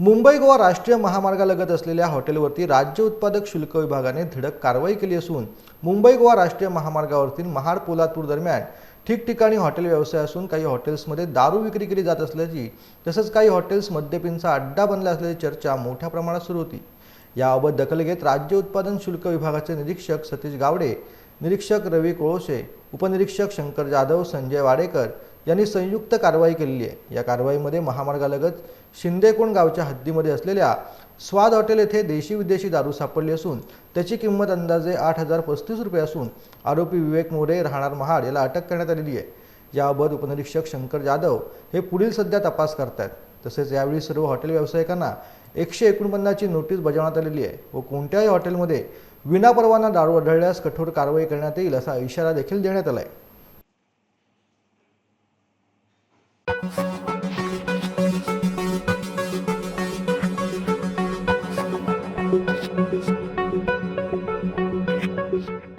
मुंबई गोवा राष्ट्रीय महामार्गालगत असलेल्या हॉटेलवरती राज्य उत्पादक शुल्क विभागाने धडक कारवाई केली असून मुंबई गोवा राष्ट्रीय महामार्गावरती महाड पोलादपूर दरम्यान ठिकठिकाणी हॉटेल व्यवसाय असून काही हॉटेल्समध्ये दारू विक्री केली जात असल्याची तसंच काही हॉटेल्स मद्यपींचा अड्डा बनला असल्याची चर्चा मोठ्या प्रमाणात सुरू होती. याबाबत दखल घेत राज्य उत्पादन शुल्क विभागाचे निरीक्षक सतीश गावडे निरीक्षक रवी कोळोसे उपनिरीक्षक शंकर जाधव संजय वाडेकर यांनी संयुक्त कारवाई केलेली आहे. या कारवाईमध्ये महामार्गालगत शिंदेकोण गावच्या हद्दीमध्ये असलेल्या स्वाद हॉटेल येथे देशी विदेशी दारू सापडली असून त्याची किंमत अंदाजे आठ हजार पस्तीस रुपये असून आरोपी विवेक मोरे राहणार महाड याला अटक करण्यात आलेली आहे. याबाबत उपनिरीक्षक शंकर जाधव हे पुढील सध्या तपास करतायत. तसेच यावेळी सर्व हॉटेल व्यावसायिकांना एकशे एकोणपन्नासची नोटीस बजावण्यात आलेली आहे व कोणत्याही हॉटेलमध्ये विनापरवाना दारू आढळल्यास कठोर कारवाई करण्यात येईल असा इशारा देखील देण्यात आला आहे Thank you.